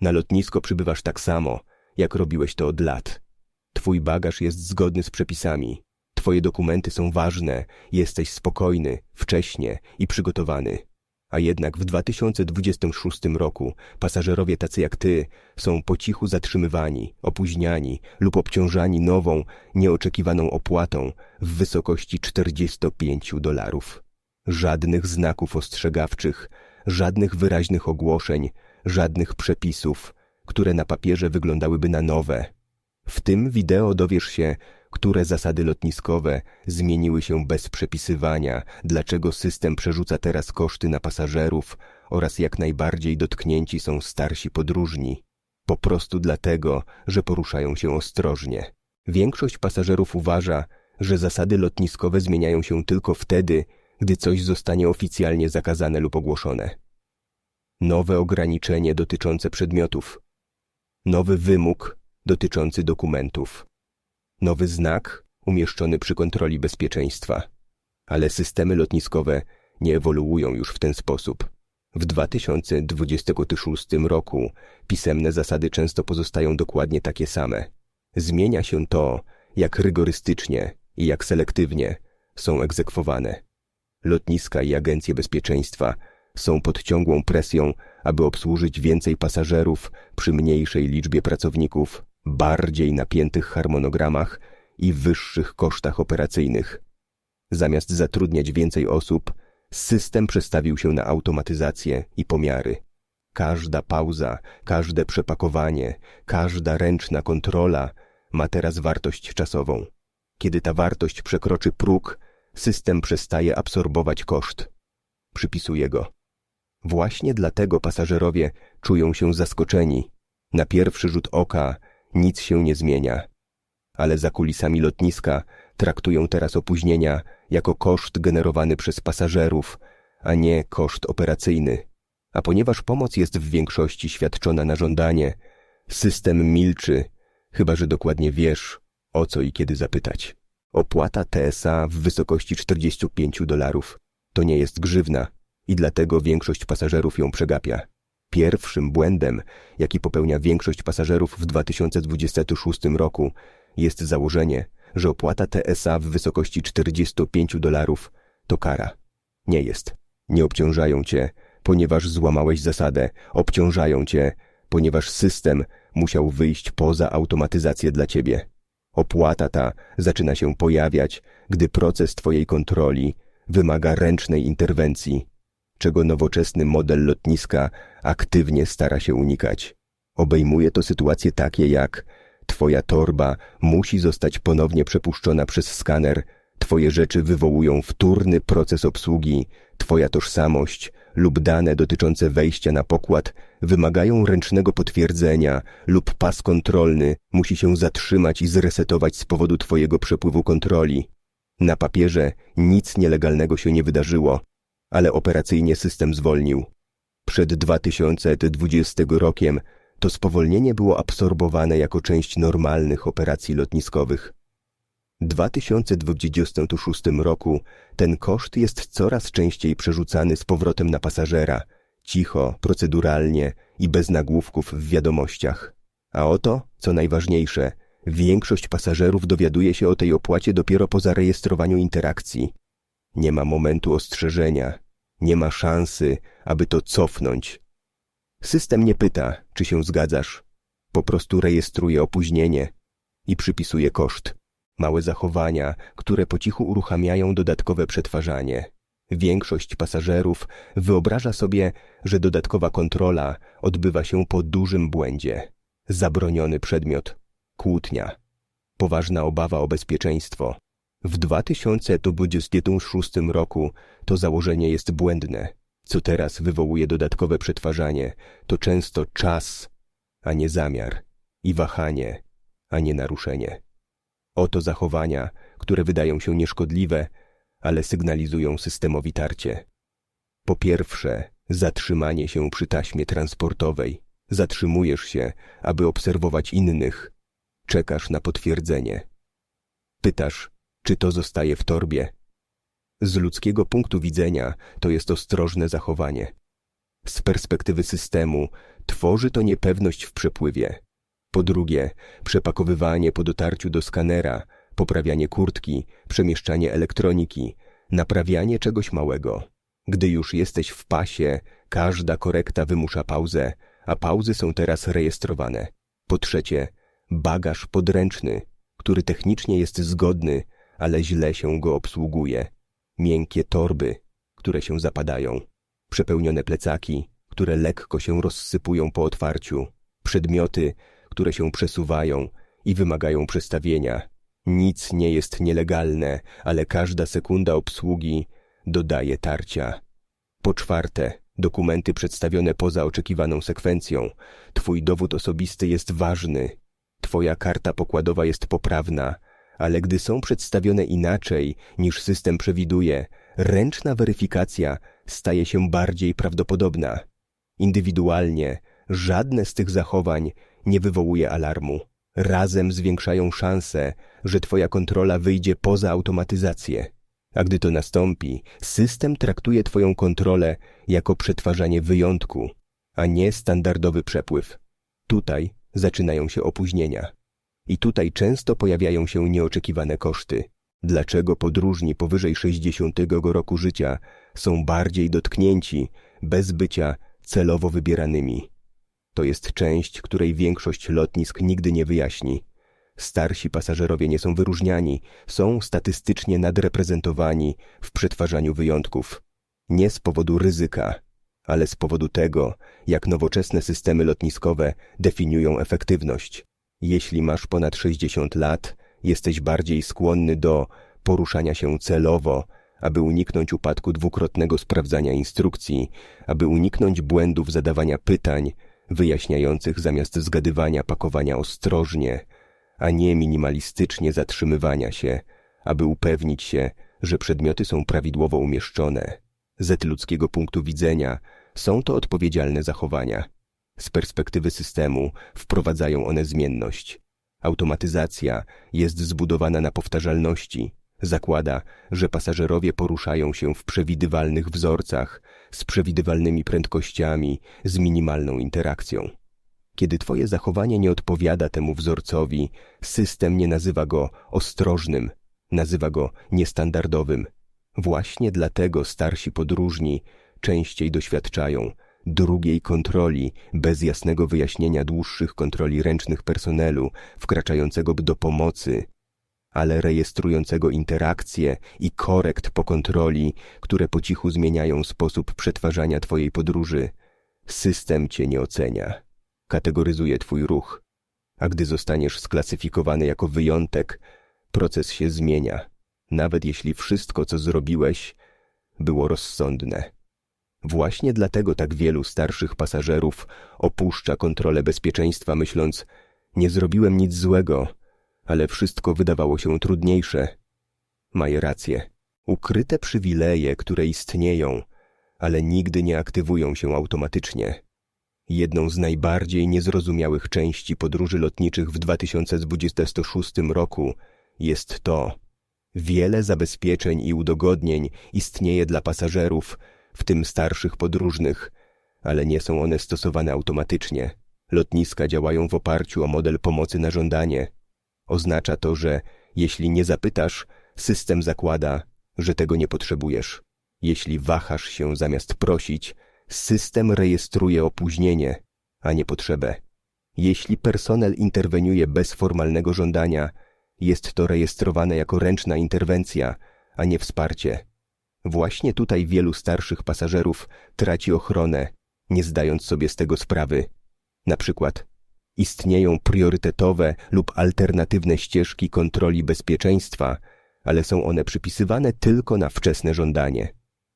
Na lotnisko przybywasz tak samo, jak robiłeś to od lat. Twój bagaż jest zgodny z przepisami. Twoje dokumenty są ważne, jesteś spokojny, wcześnie i przygotowany. A jednak w 2026 roku pasażerowie tacy jak ty są po cichu zatrzymywani, opóźniani lub obciążani nową, nieoczekiwaną opłatą w wysokości 45 dolarów. Żadnych znaków ostrzegawczych, żadnych wyraźnych ogłoszeń, żadnych przepisów, które na papierze wyglądałyby na nowe. W tym wideo dowiesz się, które zasady lotniskowe zmieniły się bez przepisywania, dlaczego system przerzuca teraz koszty na pasażerów oraz jak najbardziej dotknięci są starsi podróżni. Po prostu dlatego, że poruszają się ostrożnie. Większość pasażerów uważa, że zasady lotniskowe zmieniają się tylko wtedy, gdy coś zostanie oficjalnie zakazane lub ogłoszone. Nowe ograniczenie dotyczące przedmiotów. Nowy wymóg dotyczący dokumentów. Nowy znak umieszczony przy kontroli bezpieczeństwa. Ale systemy lotniskowe nie ewoluują już w ten sposób. W 2026 roku pisemne zasady często pozostają dokładnie takie same. Zmienia się to, jak rygorystycznie i jak selektywnie są egzekwowane. Lotniska i agencje bezpieczeństwa są pod ciągłą presją, aby obsłużyć więcej pasażerów przy mniejszej liczbie pracowników, bardziej napiętych harmonogramach i wyższych kosztach operacyjnych. Zamiast zatrudniać więcej osób, system przestawił się na automatyzację i pomiary. Każda pauza, każde przepakowanie, każda ręczna kontrola ma teraz wartość czasową. Kiedy ta wartość przekroczy próg, system przestaje absorbować koszt. Przypisuje go. Właśnie dlatego pasażerowie czują się zaskoczeni. Na pierwszy rzut oka nic się nie zmienia. Ale za kulisami lotniska traktują teraz opóźnienia jako koszt generowany przez pasażerów, a nie koszt operacyjny. A ponieważ pomoc jest w większości świadczona na żądanie, system milczy, chyba że dokładnie wiesz, o co i kiedy zapytać. Opłata TSA w wysokości 45 dolarów to nie jest grzywna i dlatego większość pasażerów ją przegapia. Pierwszym błędem, jaki popełnia większość pasażerów w 2026 roku, jest założenie, że opłata TSA w wysokości 45 dolarów to kara. Nie jest. Nie obciążają cię, ponieważ złamałeś zasadę. Obciążają cię, ponieważ system musiał wyjść poza automatyzację dla ciebie. Opłata ta zaczyna się pojawiać, gdy proces twojej kontroli wymaga ręcznej interwencji czego nowoczesny model lotniska aktywnie stara się unikać. Obejmuje to sytuacje takie jak Twoja torba musi zostać ponownie przepuszczona przez skaner, Twoje rzeczy wywołują wtórny proces obsługi, Twoja tożsamość lub dane dotyczące wejścia na pokład wymagają ręcznego potwierdzenia lub pas kontrolny musi się zatrzymać i zresetować z powodu Twojego przepływu kontroli. Na papierze nic nielegalnego się nie wydarzyło, ale operacyjnie system zwolnił. Przed 2020 rokiem to spowolnienie było absorbowane jako część normalnych operacji lotniskowych. W 2026 roku ten koszt jest coraz częściej przerzucany z powrotem na pasażera, cicho, proceduralnie i bez nagłówków w wiadomościach. A oto, co najważniejsze, większość pasażerów dowiaduje się o tej opłacie dopiero po zarejestrowaniu interakcji. Nie ma momentu ostrzeżenia, nie ma szansy, aby to cofnąć. System nie pyta, czy się zgadzasz. Po prostu rejestruje opóźnienie i przypisuje koszt. Małe zachowania, które po cichu uruchamiają dodatkowe przetwarzanie. Większość pasażerów wyobraża sobie, że dodatkowa kontrola odbywa się po dużym błędzie. Zabroniony przedmiot, kłótnia, poważna obawa o bezpieczeństwo, w 2026 roku to założenie jest błędne. Co teraz wywołuje dodatkowe przetwarzanie, to często czas, a nie zamiar, i wahanie, a nie naruszenie. Oto zachowania, które wydają się nieszkodliwe, ale sygnalizują systemowi tarcie. Po pierwsze, zatrzymanie się przy taśmie transportowej. Zatrzymujesz się, aby obserwować innych. Czekasz na potwierdzenie. Pytasz, czy to zostaje w torbie. Z ludzkiego punktu widzenia to jest ostrożne zachowanie. Z perspektywy systemu tworzy to niepewność w przepływie. Po drugie, przepakowywanie po dotarciu do skanera, poprawianie kurtki, przemieszczanie elektroniki, naprawianie czegoś małego. Gdy już jesteś w pasie, każda korekta wymusza pauzę, a pauzy są teraz rejestrowane. Po trzecie, bagaż podręczny, który technicznie jest zgodny, ale źle się go obsługuje. Miękkie torby, które się zapadają. Przepełnione plecaki, które lekko się rozsypują po otwarciu. Przedmioty, które się przesuwają i wymagają przestawienia. Nic nie jest nielegalne, ale każda sekunda obsługi dodaje tarcia. Po czwarte, dokumenty przedstawione poza oczekiwaną sekwencją. Twój dowód osobisty jest ważny. Twoja karta pokładowa jest poprawna, ale gdy są przedstawione inaczej niż system przewiduje, ręczna weryfikacja staje się bardziej prawdopodobna. Indywidualnie żadne z tych zachowań nie wywołuje alarmu. Razem zwiększają szanse, że Twoja kontrola wyjdzie poza automatyzację. A gdy to nastąpi, system traktuje Twoją kontrolę jako przetwarzanie wyjątku, a nie standardowy przepływ. Tutaj zaczynają się opóźnienia. I tutaj często pojawiają się nieoczekiwane koszty. Dlaczego podróżni powyżej 60 roku życia są bardziej dotknięci bez bycia celowo wybieranymi? To jest część, której większość lotnisk nigdy nie wyjaśni. Starsi pasażerowie nie są wyróżniani, są statystycznie nadreprezentowani w przetwarzaniu wyjątków. Nie z powodu ryzyka, ale z powodu tego, jak nowoczesne systemy lotniskowe definiują efektywność. Jeśli masz ponad 60 lat, jesteś bardziej skłonny do poruszania się celowo, aby uniknąć upadku dwukrotnego sprawdzania instrukcji, aby uniknąć błędów zadawania pytań, wyjaśniających zamiast zgadywania pakowania ostrożnie, a nie minimalistycznie zatrzymywania się, aby upewnić się, że przedmioty są prawidłowo umieszczone. Z ludzkiego punktu widzenia są to odpowiedzialne zachowania. Z perspektywy systemu wprowadzają one zmienność. Automatyzacja jest zbudowana na powtarzalności, zakłada, że pasażerowie poruszają się w przewidywalnych wzorcach, z przewidywalnymi prędkościami, z minimalną interakcją. Kiedy twoje zachowanie nie odpowiada temu wzorcowi, system nie nazywa go ostrożnym, nazywa go niestandardowym. Właśnie dlatego starsi podróżni częściej doświadczają drugiej kontroli bez jasnego wyjaśnienia dłuższych kontroli ręcznych personelu wkraczającego do pomocy, ale rejestrującego interakcje i korekt po kontroli, które po cichu zmieniają sposób przetwarzania Twojej podróży. System Cię nie ocenia. Kategoryzuje Twój ruch. A gdy zostaniesz sklasyfikowany jako wyjątek, proces się zmienia, nawet jeśli wszystko, co zrobiłeś, było rozsądne. Właśnie dlatego tak wielu starszych pasażerów opuszcza kontrolę bezpieczeństwa, myśląc, nie zrobiłem nic złego, ale wszystko wydawało się trudniejsze. Mają rację. Ukryte przywileje, które istnieją, ale nigdy nie aktywują się automatycznie. Jedną z najbardziej niezrozumiałych części podróży lotniczych w 2026 roku jest to, wiele zabezpieczeń i udogodnień istnieje dla pasażerów, w tym starszych podróżnych, ale nie są one stosowane automatycznie. Lotniska działają w oparciu o model pomocy na żądanie. Oznacza to, że jeśli nie zapytasz, system zakłada, że tego nie potrzebujesz. Jeśli wahasz się zamiast prosić, system rejestruje opóźnienie, a nie potrzebę. Jeśli personel interweniuje bez formalnego żądania, jest to rejestrowane jako ręczna interwencja, a nie wsparcie. Właśnie tutaj wielu starszych pasażerów traci ochronę, nie zdając sobie z tego sprawy. Na przykład istnieją priorytetowe lub alternatywne ścieżki kontroli bezpieczeństwa, ale są one przypisywane tylko na wczesne żądanie.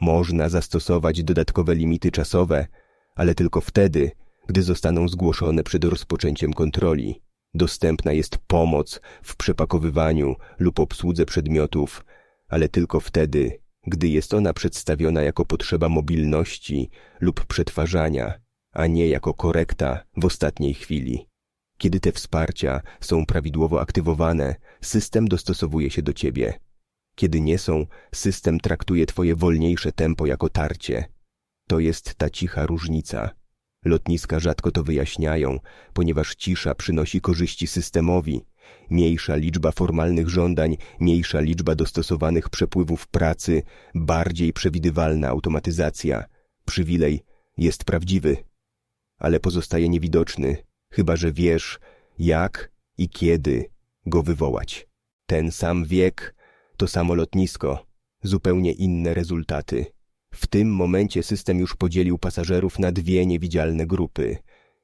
Można zastosować dodatkowe limity czasowe, ale tylko wtedy, gdy zostaną zgłoszone przed rozpoczęciem kontroli. Dostępna jest pomoc w przepakowywaniu lub obsłudze przedmiotów, ale tylko wtedy, gdy jest ona przedstawiona jako potrzeba mobilności lub przetwarzania, a nie jako korekta w ostatniej chwili. Kiedy te wsparcia są prawidłowo aktywowane, system dostosowuje się do ciebie. Kiedy nie są, system traktuje twoje wolniejsze tempo jako tarcie. To jest ta cicha różnica. Lotniska rzadko to wyjaśniają, ponieważ cisza przynosi korzyści systemowi. Mniejsza liczba formalnych żądań, mniejsza liczba dostosowanych przepływów pracy, bardziej przewidywalna automatyzacja. Przywilej jest prawdziwy, ale pozostaje niewidoczny, chyba że wiesz, jak i kiedy go wywołać. Ten sam wiek, to samo lotnisko, zupełnie inne rezultaty. W tym momencie system już podzielił pasażerów na dwie niewidzialne grupy.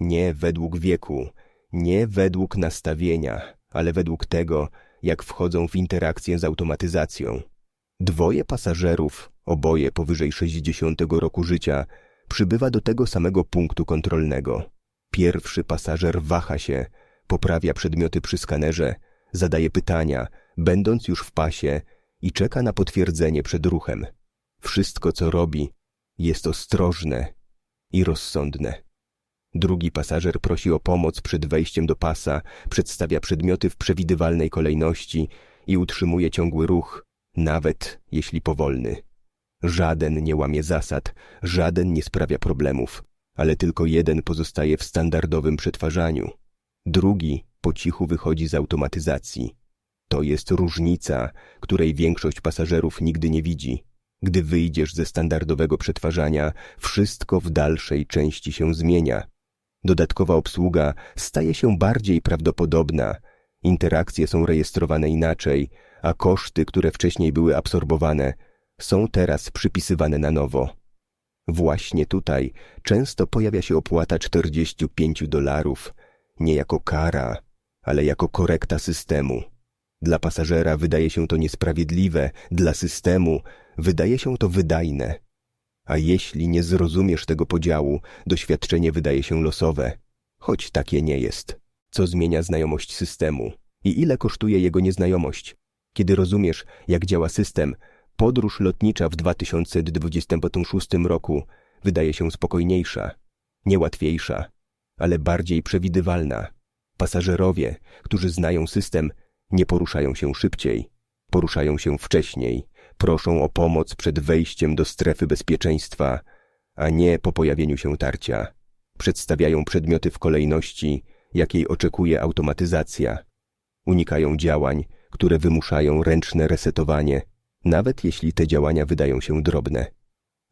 Nie według wieku, nie według nastawienia, ale według tego, jak wchodzą w interakcję z automatyzacją. Dwoje pasażerów, oboje powyżej 60 roku życia, przybywa do tego samego punktu kontrolnego. Pierwszy pasażer waha się, poprawia przedmioty przy skanerze, zadaje pytania, będąc już w pasie i czeka na potwierdzenie przed ruchem. Wszystko, co robi, jest ostrożne i rozsądne. Drugi pasażer prosi o pomoc przed wejściem do pasa, przedstawia przedmioty w przewidywalnej kolejności i utrzymuje ciągły ruch, nawet jeśli powolny. Żaden nie łamie zasad, żaden nie sprawia problemów, ale tylko jeden pozostaje w standardowym przetwarzaniu. Drugi po cichu wychodzi z automatyzacji. To jest różnica, której większość pasażerów nigdy nie widzi. Gdy wyjdziesz ze standardowego przetwarzania, wszystko w dalszej części się zmienia. Dodatkowa obsługa staje się bardziej prawdopodobna, interakcje są rejestrowane inaczej, a koszty, które wcześniej były absorbowane, są teraz przypisywane na nowo. Właśnie tutaj często pojawia się opłata 45 dolarów, nie jako kara, ale jako korekta systemu. Dla pasażera wydaje się to niesprawiedliwe, dla systemu wydaje się to wydajne. A jeśli nie zrozumiesz tego podziału, doświadczenie wydaje się losowe, choć takie nie jest. Co zmienia znajomość systemu i ile kosztuje jego nieznajomość? Kiedy rozumiesz, jak działa system, podróż lotnicza w 2026 roku wydaje się spokojniejsza, niełatwiejsza, ale bardziej przewidywalna. Pasażerowie, którzy znają system, nie poruszają się szybciej, poruszają się wcześniej, proszą o pomoc przed wejściem do strefy bezpieczeństwa, a nie po pojawieniu się tarcia. Przedstawiają przedmioty w kolejności, jakiej oczekuje automatyzacja. Unikają działań, które wymuszają ręczne resetowanie, nawet jeśli te działania wydają się drobne.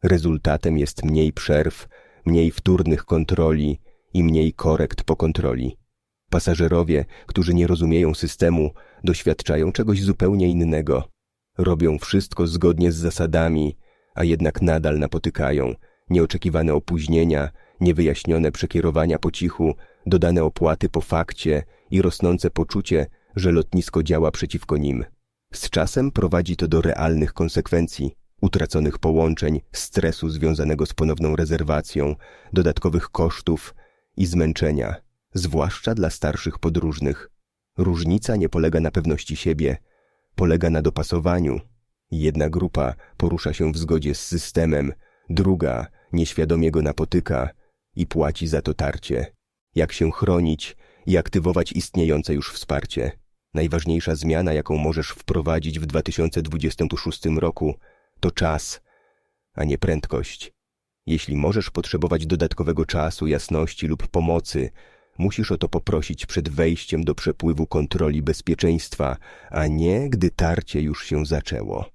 Rezultatem jest mniej przerw, mniej wtórnych kontroli i mniej korekt po kontroli. Pasażerowie, którzy nie rozumieją systemu, doświadczają czegoś zupełnie innego. Robią wszystko zgodnie z zasadami, a jednak nadal napotykają nieoczekiwane opóźnienia, niewyjaśnione przekierowania po cichu, dodane opłaty po fakcie i rosnące poczucie, że lotnisko działa przeciwko nim. Z czasem prowadzi to do realnych konsekwencji, utraconych połączeń, stresu związanego z ponowną rezerwacją, dodatkowych kosztów i zmęczenia, zwłaszcza dla starszych podróżnych. Różnica nie polega na pewności siebie, polega na dopasowaniu. Jedna grupa porusza się w zgodzie z systemem, druga nieświadomie go napotyka i płaci za to tarcie. Jak się chronić i aktywować istniejące już wsparcie. Najważniejsza zmiana, jaką możesz wprowadzić w 2026 roku, to czas, a nie prędkość. Jeśli możesz potrzebować dodatkowego czasu, jasności lub pomocy, musisz o to poprosić przed wejściem do przepływu kontroli bezpieczeństwa, a nie gdy tarcie już się zaczęło.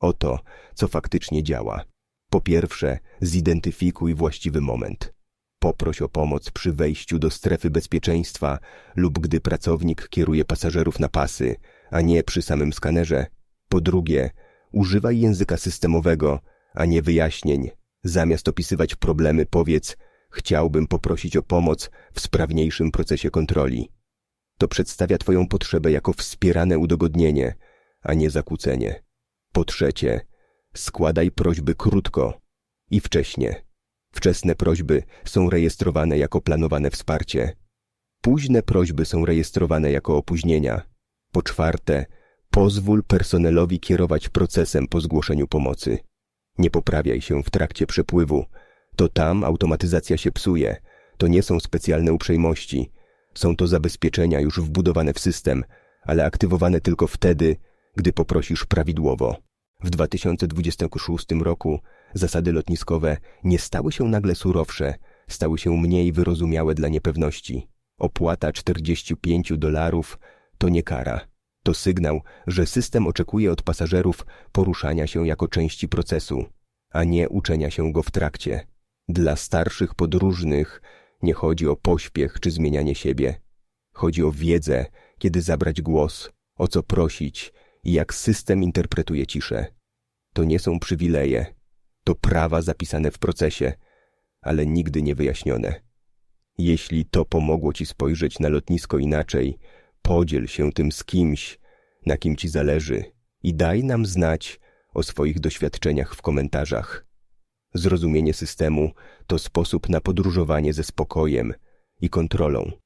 Oto, co faktycznie działa. Po pierwsze, zidentyfikuj właściwy moment. Poproś o pomoc przy wejściu do strefy bezpieczeństwa lub gdy pracownik kieruje pasażerów na pasy, a nie przy samym skanerze. Po drugie, używaj języka systemowego, a nie wyjaśnień. Zamiast opisywać problemy, powiedz chciałbym poprosić o pomoc w sprawniejszym procesie kontroli. To przedstawia Twoją potrzebę jako wspierane udogodnienie, a nie zakłócenie. Po trzecie, składaj prośby krótko i wcześnie. Wczesne prośby są rejestrowane jako planowane wsparcie. Późne prośby są rejestrowane jako opóźnienia. Po czwarte, pozwól personelowi kierować procesem po zgłoszeniu pomocy. Nie poprawiaj się w trakcie przepływu. To tam automatyzacja się psuje. To nie są specjalne uprzejmości. Są to zabezpieczenia już wbudowane w system, ale aktywowane tylko wtedy, gdy poprosisz prawidłowo. W 2026 roku Zasady lotniskowe nie stały się nagle surowsze, stały się mniej wyrozumiałe dla niepewności. Opłata 45 dolarów to nie kara. To sygnał, że system oczekuje od pasażerów poruszania się jako części procesu, a nie uczenia się go w trakcie. Dla starszych podróżnych nie chodzi o pośpiech czy zmienianie siebie. Chodzi o wiedzę, kiedy zabrać głos, o co prosić i jak system interpretuje ciszę. To nie są przywileje, to prawa zapisane w procesie, ale nigdy nie wyjaśnione. Jeśli to pomogło ci spojrzeć na lotnisko inaczej, podziel się tym z kimś, na kim ci zależy i daj nam znać o swoich doświadczeniach w komentarzach. Zrozumienie systemu to sposób na podróżowanie ze spokojem i kontrolą.